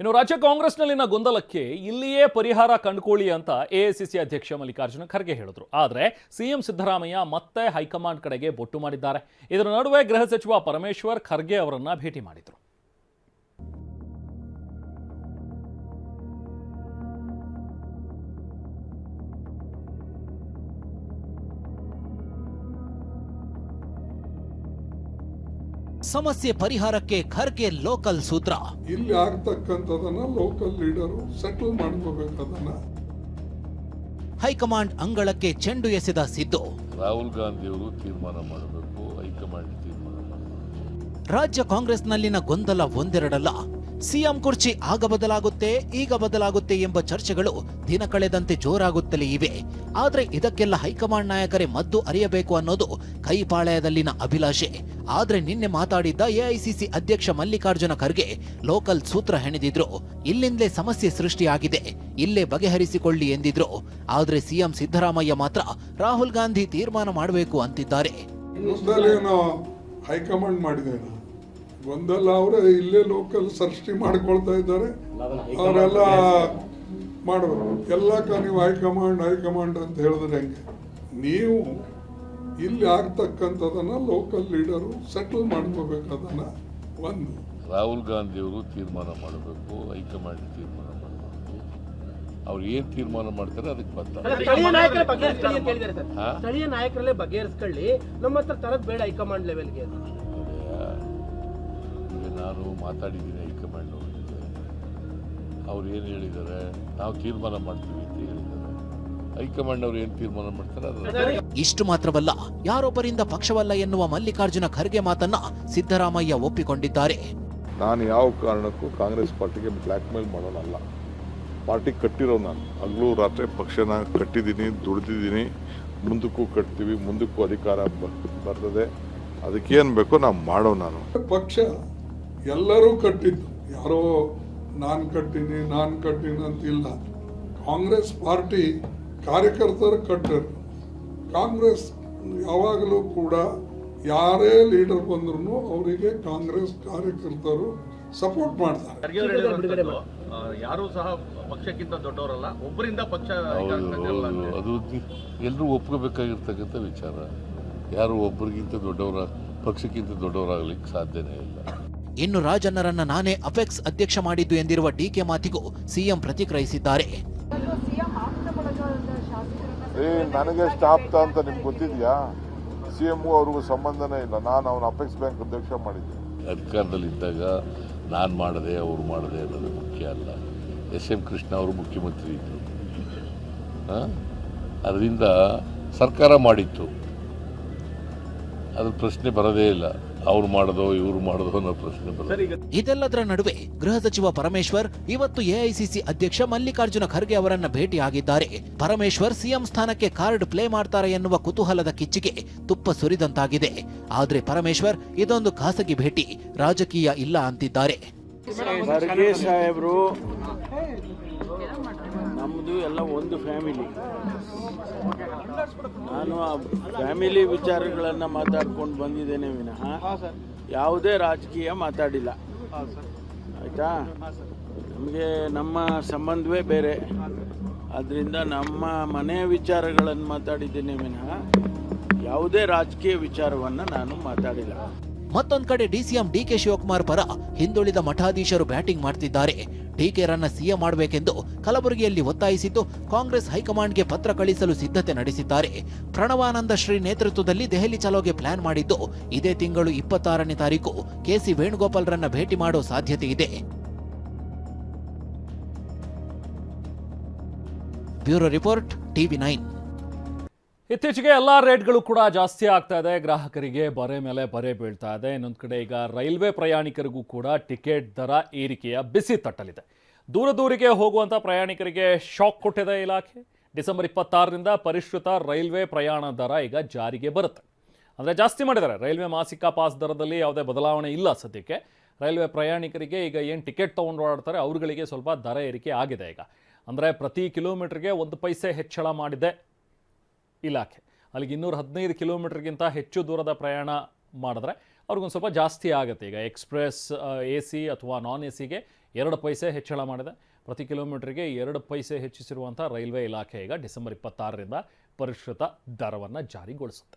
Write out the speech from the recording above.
ಇನ್ನು ರಾಜ್ಯ ಕಾಂಗ್ರೆಸ್ನಲ್ಲಿನ ಗೊಂದಲಕ್ಕೆ ಇಲ್ಲಿಯೇ ಪರಿಹಾರ ಕಂಡುಕೊಳ್ಳಿ ಅಂತ ಎಐಸಿಸಿ ಅಧ್ಯಕ್ಷ ಮಲ್ಲಿಕಾರ್ಜುನ ಖರ್ಗೆ ಹೇಳಿದ್ರು. ಆದರೆ ಸಿಎಂ ಸಿದ್ದರಾಮಯ್ಯ ಮತ್ತೆ ಹೈಕಮಾಂಡ್ ಕಡೆಗೆ ಬೊಟ್ಟು ಮಾಡಿದ್ದಾರೆ. ಇದರ ನಡುವೆ ಗೃಹ ಸಚಿವ ಪರಮೇಶ್ವರ್ ಖರ್ಗೆ ಅವರನ್ನ ಭೇಟಿ ಮಾಡಿದ್ರು. ಸಮಸ್ಯೆ ಪರಿಹಾರಕ್ಕೆ ಖರ್ಗೆ ಲೋಕಲ್ ಸೂತ್ರ. ಇಲ್ಲಿ ಆಗ್ತಕ್ಕಂಥದನ್ನ ಲೋಕಲ್ ಲೀಡರು ಸೆಟಲ್ ಮಾಡ್ಕೋಬೇಕು ಅದನ್ನ ಹೈಕಮಾಂಡ್ ಅಂಗಳಕ್ಕೆ ಚೆಂಡು ಎಸೆದ ಸಿದ್ದು. ರಾಹುಲ್ ಗಾಂಧಿಯವರು ತೀರ್ಮಾನ ಮಾಡಬೇಕು ಹೈಕಮಾಂಡ್ ತೀರ್ಮಾನ ಮಾಡಬೇಕು. ರಾಜ್ಯ ಕಾಂಗ್ರೆಸ್ನಲ್ಲಿನ ಗೊಂದಲ ಒಂದೆರಡಲ್ಲ. ಸಿಎಂ ಕುರ್ಚಿ ಆಗ ಬದಲಾಗುತ್ತೆ, ಈಗ ಬದಲಾಗುತ್ತೆ ಎಂಬ ಚರ್ಚೆಗಳು ದಿನ ಕಳೆದಂತೆ ಜೋರಾಗುತ್ತಲೇ ಇವೆ. ಆದರೆ ಇದಕ್ಕೆಲ್ಲ ಹೈಕಮಾಂಡ್ ನಾಯಕರೇ ಮದ್ದು ಅರಿಯಬೇಕು ಅನ್ನೋದು ಕೈಪಾಳ್ಯದಲ್ಲಿನ ಅಭಿಲಾಷೆ. ಆದ್ರೆ ನಿನ್ನೆ ಮಾತಾಡಿದ್ದ ಎಐಸಿಸಿ ಅಧ್ಯಕ್ಷ ಮಲ್ಲಿಕಾರ್ಜುನ ಖರ್ಗೆ ಲೋಕಲ್ ಸೂತ್ರ ಹೆಣೆದಿದ್ರು. ಇಲ್ಲಿಂದಲೇ ಸಮಸ್ಯೆ ಸೃಷ್ಟಿಯಾಗಿದೆ. ಇಲ್ಲೇ ಬಗೆಹರಿಸಿಕೊಳ್ಳಿ ಎಂದಿದ್ರು. ಆದ್ರೆ ಸಿಎಂ ಸಿದ್ದರಾಮಯ್ಯ ಮಾತ್ರ ರಾಹುಲ್ ಗಾಂಧಿ ತೀರ್ಮಾನ ಮಾಡಬೇಕು ಅಂತಿದ್ದಾರೆ. ಹೈಕಮಾಂಡ್ ಮಾಡಿದೇನೋ ಗೊಂದಲ ಅವರೇ ಇಲ್ಲೇ ಲೋಕಲ್ ಸೃಷ್ಟಿ ಮಾಡ್ಕೊಳ್ತಾ ಇದ್ದಾರೆ. ಅವರೆಲ್ಲ ಮಾಡಬೇಕು ಎಲ್ಲಕ್ಕ ನೀವು ಹೈಕಮಾಂಡ್ ಹೈಕಮಾಂಡ್ ಅಂತ ಹೇಳಿದ್ರೆ ಹೆಂಗೆ? ನೀವು ಇಲ್ಲಿ ಆಗ್ತಕ್ಕಂಥದನ್ನ ಲೋಕಲ್ ಲೀಡರು ಸೆಟಲ್ ಮಾಡ್ಕೋಬೇಕು ಅದನ್ನ ಒಂದು. ರಾಹುಲ್ ಗಾಂಧಿಯವರು ತೀರ್ಮಾನ ಮಾಡಬೇಕು ಹೈಕಮಾಂಡ್ ತೀರ್ಮಾನ ಮಾಡಬೇಕು. ಅವ್ರು ಏನು ತೀರ್ಮಾನ ಮಾಡ್ತಾರೆ ಅದಕ್ಕೆ ಬರ್ತಾರೆ. ಸ್ಥಳೀಯ ನಾಯಕರಲ್ಲೇ ಬಗೆಹರಿಸ್ಕೊಳ್ಳಿ. ನಮ್ಮ ಹತ್ರ ತರದ್ ಬೇಡ ಹೈಕಮಾಂಡ್ ಲೆವೆಲ್ಗೆ ನಾನು ಮಾತಾಡಿದ್ದೀನಿ ಹೈಕಮಾಂಡ್ ಅವ್ರ ಜೊತೆ. ಅವ್ರು ಏನು ಹೇಳಿದ್ದಾರೆ? ನಾವು ತೀರ್ಮಾನ ಮಾಡ್ತೀವಿ ಅಂತ ಹೇಳಿದ್ದಾರೆ. ಹೈಕಮಾಂಡ್ ಅವರು ಏನು ತೀರ್ಮಾನ ಮಾಡ್ತಾರೆ ಅದರ ಇಷ್ಟು ಮಾತ್ರವಲ್ಲ ಯಾರೊಬ್ಬರಿಂದ ಪಕ್ಷವಲ್ಲ ಎನ್ನುವ ಮಲ್ಲಿಕಾರ್ಜುನ ಖರ್ಗೆ ಮಾತನ್ನ ಸಿದ್ದರಾಮಯ್ಯ ಒಪ್ಪಿಕೊಂಡಿದ್ದಾರೆ. ನಾನು ಯಾವ ಕಾರಣಕ್ಕೂ ಕಾಂಗ್ರೆಸ್ ಪಾರ್ಟಿಗೆ ಬ್ಲ್ಯಾಕ್ ಮೇಲ್ ಮಾಡೋನಲ್ಲ. ಪಾರ್ಟಿ ಕಟ್ಟಿರೋ ನಾನು. ಹಗಲು ರಾತ್ರಿ ಪಕ್ಷನ ಕಟ್ಟಿದ್ದೀನಿ ದುಡಿದಿದ್ದೀನಿ. ಮುಂದಕ್ಕೂ ಕಟ್ತೀವಿ ಮುಂದಕ್ಕೂ ಅಧಿಕಾರ ಬ- ಬರ್ತದೆ. ಅದಕ್ಕೇನು ಬೇಕೋ ನಾವು ಮಾಡೋ ನಾನು. ಪಕ್ಷ ಎಲ್ಲರೂ ಕಟ್ಟಿದ್ದು. ಯಾರೋ ನಾನು ಕಟ್ಟಿನಿ ನಾನು ಕಟ್ಟಿನಿ ಅಂತಿಲ್ಲ. ಕಾಂಗ್ರೆಸ್ ಪಾರ್ಟಿ ಕಾರ್ಯಕರ್ತರು ಕಟ್ಟರು. ಕಾಂಗ್ರೆಸ್ ಯಾವಾಗಲೂ ಕೂಡ ಯಾರೇ ಲೀಡರ್ ಬಂದ್ರು ಅವರಿಗೆ ಕಾಂಗ್ರೆಸ್ ಕಾರ್ಯಕರ್ತರು ಸಪೋರ್ಟ್ ಮಾಡ್ತಾರೆ. ಯಾರೂ ಸಹ ಪಕ್ಷಕ್ಕಿಂತ ದೊಡ್ಡವರಲ್ಲ ಒಬ್ಬರಿಂದ ಪಕ್ಷ. ಅದು ಎಲ್ಲರೂ ಒಪ್ಕೋಬೇಕಾಗಿರ್ತಕ್ಕಂಥ ವಿಚಾರ. ಯಾರು ಒಬ್ಬರಿಗಿಂತ ದೊಡ್ಡವರ ಪಕ್ಷಕ್ಕಿಂತ ದೊಡ್ಡವರಾಗಲಿಕ್ಕೆ ಸಾಧ್ಯನೇ ಇಲ್ಲ. ಇನ್ನು ರಾಜಣ್ಣರನ್ನ ನಾನೇ ಅಪೆಕ್ಸ್ ಅಧ್ಯಕ್ಷ ಮಾಡಿದ್ದು ಎಂದಿರುವ ಡಿಕೆ ಮಾತಿಗೂ ಸಿಎಂ ಪ್ರತಿಕ್ರಿಯಿಸಿದ್ದಾರೆ. ಏ ನನಗೆ ಸ್ಟಾಪ್ ಅಂತ ನಿಮ್ಗೆ ಗೊತ್ತಿದ್ಯಾ? ಸಿ ಎಂ ಅವ್ರಿಗೂ ಸಂಬಂಧನೇ ಇಲ್ಲ. ನಾನು ಅವನ ಅಪೆಕ್ಸ್ ಬ್ಯಾಂಕ್ ಅಧ್ಯಕ್ಷ ಮಾಡಿದ್ದೆ ಅಧಿಕಾರದಲ್ಲಿದ್ದಾಗ ನಾನು ಮಾಡಿದೆ ಅವ್ರು ಮಾಡಿದೆ ಅನ್ನೋದು ಮುಖ್ಯ ಅಲ್ಲ. ಎಸ್ ಎಂ ಕೃಷ್ಣ ಅವರು ಮುಖ್ಯಮಂತ್ರಿ ಇದ್ದರು ಅದರಿಂದ ಸರ್ಕಾರ ಮಾಡಿತ್ತು. ಅದ್ರ ಪ್ರಶ್ನೆ ಬರೋದೇ ಇಲ್ಲ. ಅವ್ರು ಮಾಡೋದು ಇವ್ರು ಮಾಡೋದು ಅನ್ನೋ ಪ್ರಶ್ನೆ ಬರುತ್ತೆ. ಇದೆಲ್ಲದರ ನಡುವೆ ಗೃಹ ಸಚಿವ ಪರಮೇಶ್ವರ್ ಇವತ್ತು ಎಐಸಿಸಿ ಅಧ್ಯಕ್ಷ ಮಲ್ಲಿಕಾರ್ಜುನ ಖರ್ಗೆ ಅವರನ್ನ ಭೇಟಿಯಾಗಿದ್ದಾರೆ. ಪರಮೇಶ್ವರ್ ಸಿಎಂ ಸ್ಥಾನಕ್ಕೆ ಕಾರ್ಡ್ ಪ್ಲೇ ಮಾಡ್ತಾರೆ ಎನ್ನುವ ಕುತೂಹಲದ ಕಿಚ್ಚಿಗೆ ತುಪ್ಪ ಸುರಿದಂತಾಗಿದೆ. ಆದ್ರೆ ಪರಮೇಶ್ವರ್ ಇದೊಂದು ಖಾಸಗಿ ಭೇಟಿ ರಾಜಕೀಯ ಇಲ್ಲ ಅಂತಿದ್ದಾರೆ. ಖರ್ಗೆ ಸಾಹೇಬರು ನಮ್ಮದು ಎಲ್ಲ ಒಂದು ಫ್ಯಾಮಿಲಿ. ನಾನು ಆ ಫ್ಯಾಮಿಲಿ ವಿಚಾರಗಳನ್ನು ಮಾತಾಡ್ಕೊಂಡು ಬಂದಿದ್ದೇನೆ ವಿನಃ. ಯಾವುದೇ ರಾಜಕೀಯ ಮಾತಾಡಿಲ್ಲ. ಆಯಿತಾ? ನಮಗೆ ನಮ್ಮ ಸಂಬಂಧವೇ ಬೇರೆ. ಅದರಿಂದ ನಮ್ಮ ಮನೆಯ ವಿಚಾರಗಳನ್ನು ಮಾತಾಡಿದ್ದೇನೆ ವಿನಃ. ಯಾವುದೇ ರಾಜಕೀಯ ವಿಚಾರವನ್ನು ನಾನು ಮಾತಾಡಿಲ್ಲ. ಮತ್ತೊಂದು ಕಡೆ ಡಿಸಿಎಂ ಡಿಕೆ ಶಿವಕುಮಾರ್ ಪರ ಹಿಂದುಳಿದ ಮಠಾಧೀಶರು ಬ್ಯಾಟಿಂಗ್ ಮಾಡ್ತಿದ್ದಾರೆ. ಡಿಕೆರನ್ನ ಸಿಎಂ ಮಾಡಬೇಕೆಂದು ಕಲಬುರಗಿಯಲ್ಲಿ ಒತ್ತಾಯಿಸಿದ್ದು ಕಾಂಗ್ರೆಸ್ ಹೈಕಮಾಂಡ್ಗೆ ಪತ್ರ ಕಳಿಸಲು ಸಿದ್ಧತೆ ನಡೆಸಿದ್ದಾರೆ. ಪ್ರಣವಾನಂದ ಶ್ರೀ ನೇತೃತ್ವದಲ್ಲಿ ದೆಹಲಿ ಚಲೋಗೆ ಪ್ಲಾನ್ ಮಾಡಿದ್ದು ಇದೇ ತಿಂಗಳು ಇಪ್ಪತ್ತಾರನೇ ತಾರೀಕು ಕೆಸಿ ವೇಣುಗೋಪಾಲ್ರನ್ನ ಭೇಟಿ ಮಾಡೋ ಸಾಧ್ಯತೆ ಇದೆ. Bureau report TV nine. ಇತ್ತೀಚೆಗೆ ಎಲ್ಲ ರೇಟ್ಗಳು ಕೂಡ ಜಾಸ್ತಿ ಆಗ್ತಾ ಇದೆ. ಗ್ರಾಹಕರಿಗೆ ಬರೆ ಮೇಲೆ ಬರೆ ಬೀಳ್ತಾ ಇದೆ. ಇನ್ನೊಂದು ಕಡೆ ಈಗ ರೈಲ್ವೆ ಪ್ರಯಾಣಿಕರಿಗೂ ಕೂಡ ಟಿಕೆಟ್ ದರ ಏರಿಕೆಯ ಬಿಸಿ ತಟ್ಟಲಿದೆ. ದೂರ ದೂರಿಗೆ ಹೋಗುವಂಥ ಪ್ರಯಾಣಿಕರಿಗೆ ಶಾಕ್ ಕೊಟ್ಟಿದೆ ಇಲಾಖೆ. ಡಿಸೆಂಬರ್ ಇಪ್ಪತ್ತಾರರಿಂದ ಪರಿಷ್ಕೃತ ರೈಲ್ವೆ ಪ್ರಯಾಣ ದರ ಈಗ ಜಾರಿಗೆ ಬರುತ್ತೆ. ಅಂದರೆ ಜಾಸ್ತಿ ಮಾಡಿದ್ದಾರೆ. ರೈಲ್ವೆ ಮಾಸಿಕ ಪಾಸ್ ದರದಲ್ಲಿ ಯಾವುದೇ ಬದಲಾವಣೆ ಇಲ್ಲ ಸದ್ಯಕ್ಕೆ. ರೈಲ್ವೆ ಪ್ರಯಾಣಿಕರಿಗೆ ಈಗ ಏನು ಟಿಕೆಟ್ ತೊಗೊಂಡು ಓಡಾಡ್ತಾರೆ, ಅವ್ರುಗಳಿಗೆ ಸ್ವಲ್ಪ ದರ ಏರಿಕೆ ಆಗಿದೆ ಈಗ. ಅಂದರೆ ಪ್ರತಿ ಕಿಲೋಮೀಟ್ರಿಗೆ ಒಂದು ಪೈಸೆ ಹೆಚ್ಚಳ ಮಾಡಿದೆ. ಇಲಾಖೆ. ಅಲ್ಲಿಗೆ ಇನ್ನೂರ ಹದಿನೈದು ಕಿಲೋಮೀಟ್ರ್ಗಿಂತ ಹೆಚ್ಚು ದೂರದ ಪ್ರಯಾಣ ಮಾಡಿದ್ರೆ ಅವ್ರಿಗೊಂದು ಸ್ವಲ್ಪ ಜಾಸ್ತಿ ಆಗುತ್ತೆ. ಈಗ ಎಕ್ಸ್ಪ್ರೆಸ್ ಎ ಸಿ ಅಥವಾ ನಾನ್ ಎ ಸಿಗೆ ಎರಡು ಪೈಸೆ ಹೆಚ್ಚಳ ಮಾಡಿದೆ. ಪ್ರತಿ ಕಿಲೋಮೀಟ್ರಿಗೆ ಎರಡು ಪೈಸೆ ಹೆಚ್ಚಿಸಿರುವಂಥ ರೈಲ್ವೆ ಇಲಾಖೆ ಈಗ ಡಿಸೆಂಬರ್ ಇಪ್ಪತ್ತಾರರಿಂದ ಪರಿಷ್ಕೃತ ದರವನ್ನು ಜಾರಿಗೊಳಿಸುತ್ತೆ.